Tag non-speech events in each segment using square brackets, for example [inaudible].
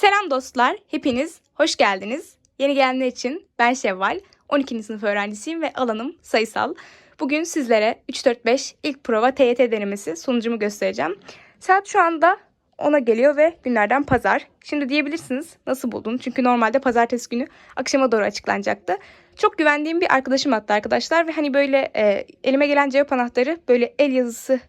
Selam dostlar, hepiniz hoş geldiniz. Yeni gelenler için ben Şevval, 12. sınıf öğrencisiyim ve alanım sayısal. Bugün sizlere 3-4-5 ilk prova TYT denemesi sonucumu göstereceğim. Saat şu anda 10'a geliyor ve günlerden pazar. Şimdi diyebilirsiniz nasıl buldun? Çünkü normalde pazartesi günü akşama doğru açıklanacaktı. Çok güvendiğim bir arkadaşım attı arkadaşlar ve hani böyle e, elime gelen cevap anahtarı böyle el yazısı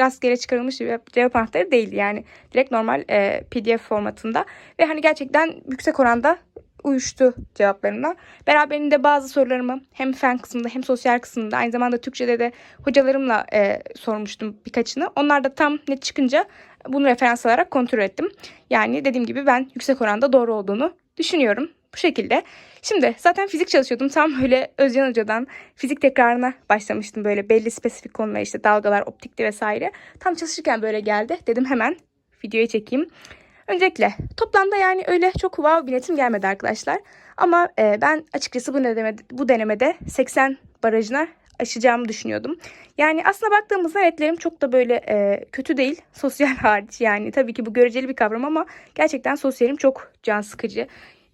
rastgele çıkarılmış bir cevap anahtarı değildi yani. Direkt normal e, PDF formatında ve hani gerçekten yüksek oranda uyuştu cevaplarına. Beraberinde bazı sorularımı hem fen kısmında hem sosyal kısmında aynı zamanda Türkçe'de de hocalarımla e, sormuştum birkaçını. Onlar da tam net çıkınca bunu referans alarak kontrol ettim. Yani dediğim gibi ben yüksek oranda doğru olduğunu düşünüyorum. Bu şekilde. Şimdi zaten fizik çalışıyordum. Tam böyle Özcan Hoca'dan fizik tekrarına başlamıştım. Böyle belli spesifik konular işte dalgalar, optikti vesaire. Tam çalışırken böyle geldi. Dedim hemen videoya çekeyim. Öncelikle toplamda yani öyle çok wow bir netim gelmedi arkadaşlar. Ama e, ben açıkçası bu denemede, bu denemede 80 barajına aşacağımı düşünüyordum. Yani aslında baktığımızda netlerim çok da böyle e, kötü değil. [laughs] Sosyal hariç yani tabii ki bu göreceli bir kavram ama gerçekten sosyalim çok can sıkıcı.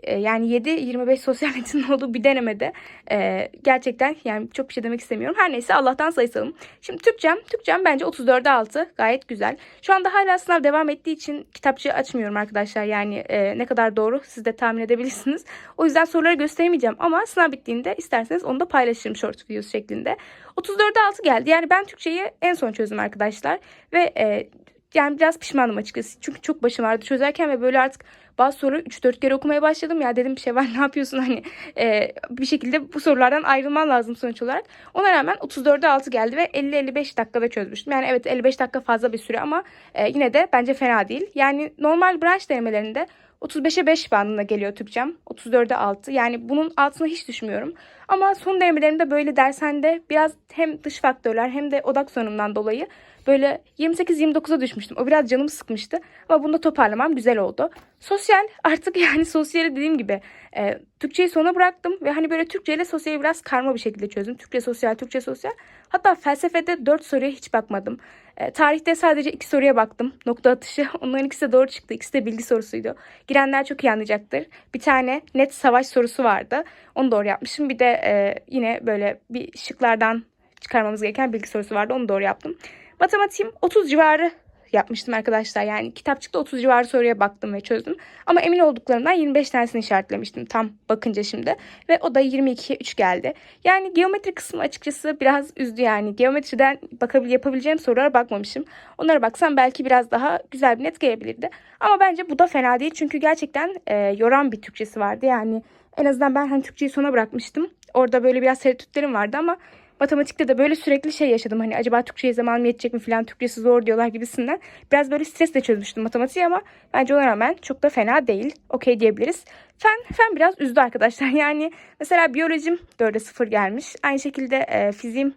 E, yani 7-25 sosyal netin [laughs] olduğu bir denemede e, gerçekten yani çok bir şey demek istemiyorum. Her neyse Allah'tan sayısalım. Şimdi Türkçem, Türkçem bence 34'e 6 gayet güzel. Şu anda hala sınav devam ettiği için kitapçığı açmıyorum arkadaşlar. Yani e, ne kadar doğru siz de tahmin edebilirsiniz. O yüzden soruları gösteremeyeceğim ama sınav bittiğinde isterseniz onu da paylaşırım short videosu şeklinde. 34'e 6 geldi. Yani ben Türkçeyi en son çözdüm arkadaşlar. Ve e, yani biraz pişmanım açıkçası. Çünkü çok başım vardı çözerken ve böyle artık bazı soruları 3-4 kere okumaya başladım. Ya dedim bir şey var [laughs] ne yapıyorsun hani e, bir şekilde bu sorulardan ayrılman lazım sonuç olarak. Ona rağmen 34'e 6 geldi ve 50-55 dakikada çözmüştüm. Yani evet 55 dakika fazla bir süre ama e, yine de bence fena değil. Yani normal branş denemelerinde 35'e 5 bandında geliyor Türkçem. 34'e 6. Yani bunun altına hiç düşmüyorum. Ama son denemelerimde böyle dershanede biraz hem dış faktörler hem de odak sorunumdan dolayı böyle 28-29'a düşmüştüm. O biraz canımı sıkmıştı. Ama bunda toparlamam güzel oldu. Sosyal artık yani sosyali dediğim gibi e, Türkçeyi sona bıraktım. Ve hani böyle Türkçe ile sosyali biraz karma bir şekilde çözdüm. Türkçe sosyal, Türkçe sosyal. Hatta felsefede 4 soruya hiç bakmadım. E, tarihte sadece 2 soruya baktım. Nokta atışı. [laughs] Onların ikisi de doğru çıktı. İkisi de bilgi sorusuydu. Girenler çok iyi anlayacaktır. Bir tane net savaş sorusu vardı. Onu doğru yapmışım. Bir de e, yine böyle bir şıklardan çıkarmamız gereken bilgi sorusu vardı. Onu doğru yaptım. Matematiğim 30 civarı yapmıştım arkadaşlar. Yani kitapçıkta 30 civarı soruya baktım ve çözdüm. Ama emin olduklarımdan 25 tanesini işaretlemiştim tam bakınca şimdi. Ve o da 22'ye 3 geldi. Yani geometri kısmı açıkçası biraz üzdü yani. Geometriden bakabil yapabileceğim sorulara bakmamışım. Onlara baksam belki biraz daha güzel bir net gelebilirdi. Ama bence bu da fena değil. Çünkü gerçekten e, yoran bir Türkçesi vardı. Yani en azından ben hani Türkçeyi sona bırakmıştım. Orada böyle biraz tereddütlerim vardı ama matematikte de böyle sürekli şey yaşadım. Hani acaba Türkçe'ye zaman mı yetecek mi falan Türkçesi zor diyorlar gibisinden. Biraz böyle stresle çözmüştüm matematiği ama bence ona rağmen çok da fena değil. Okey diyebiliriz. Fen, fen biraz üzdü arkadaşlar. [laughs] Yani mesela biyolojim 4'e 0 gelmiş. Aynı şekilde e, fiziğim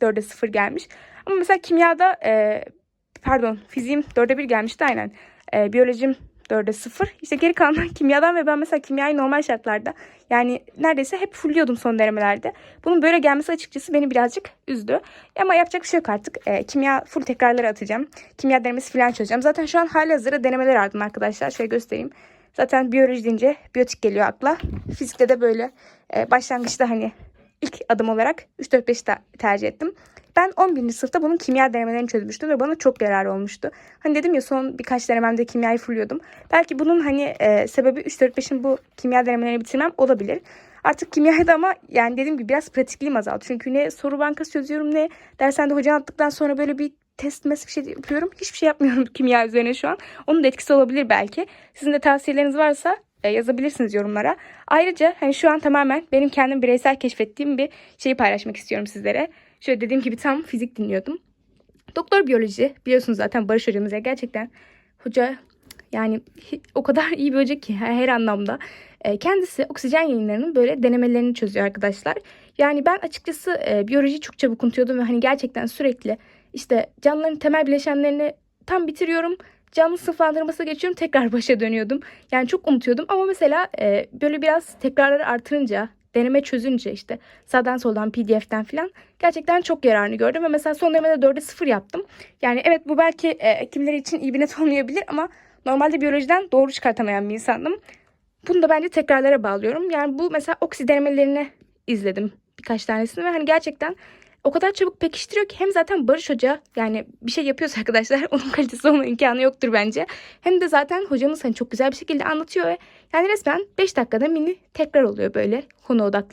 4'e 0 gelmiş. Ama mesela kimyada e, pardon fiziğim 4'e 1 gelmişti aynen. E, biyolojim 4'e 0. İşte geri kalan [laughs] kimyadan ve ben mesela kimyayı normal şartlarda yani neredeyse hep fulliyordum son denemelerde. Bunun böyle gelmesi açıkçası beni birazcık üzdü. Ama yapacak bir şey yok artık. E, kimya full tekrarları atacağım. Kimya denemesi falan çözeceğim. Zaten şu an hali hazırda denemeler aldım arkadaşlar. Şöyle göstereyim. Zaten biyoloji deyince biyotik geliyor akla. Fizikte de böyle e, başlangıçta hani ilk adım olarak 3-4-5 tercih ettim. Ben 11. sınıfta bunun kimya denemelerini çözmüştüm ve bana çok yararı olmuştu. Hani dedim ya son birkaç denememde kimyayı fulluyordum. Belki bunun hani e, sebebi 3-4-5'in bu kimya denemelerini bitirmem olabilir. Artık kimyada ama yani dediğim gibi biraz pratikliğim azaldı. Çünkü ne soru bankası çözüyorum ne dershanede hoca anlattıktan sonra böyle bir test mes bir şey yapıyorum. Hiçbir şey yapmıyorum [laughs] kimya üzerine şu an. Onun da etkisi olabilir belki. Sizin de tavsiyeleriniz varsa e, yazabilirsiniz yorumlara. Ayrıca hani şu an tamamen benim kendim bireysel keşfettiğim bir şeyi paylaşmak istiyorum sizlere. Şöyle dediğim gibi tam fizik dinliyordum. Doktor biyoloji biliyorsunuz zaten Barış hocamız ya gerçekten hoca yani o kadar iyi bir hoca ki her, anlamda. E, kendisi oksijen yayınlarının böyle denemelerini çözüyor arkadaşlar. Yani ben açıkçası e, biyolojiyi çok çabuk unutuyordum ve hani gerçekten sürekli işte canlıların temel bileşenlerini tam bitiriyorum. Canlı sınıflandırması geçiyorum tekrar başa dönüyordum. Yani çok unutuyordum ama mesela e, böyle biraz tekrarları artırınca deneme çözünce işte sağdan soldan pdf'ten falan gerçekten çok yararını gördüm. Ve mesela son denemede 4'e 0 yaptım. Yani evet bu belki e, kimleri için iyi bir net olmayabilir ama Normalde biyolojiden doğru çıkartamayan bir insandım. Bunu da bence tekrarlara bağlıyorum. Yani bu mesela oksi denemelerini izledim birkaç tanesini ve hani gerçekten o kadar çabuk pekiştiriyor ki hem zaten Barış Hoca yani bir şey yapıyorsa arkadaşlar [laughs] onun kalitesi olma imkanı yoktur bence. Hem de zaten hocamız hani çok güzel bir şekilde anlatıyor ve yani resmen 5 dakikada mini tekrar oluyor böyle konu odaklı.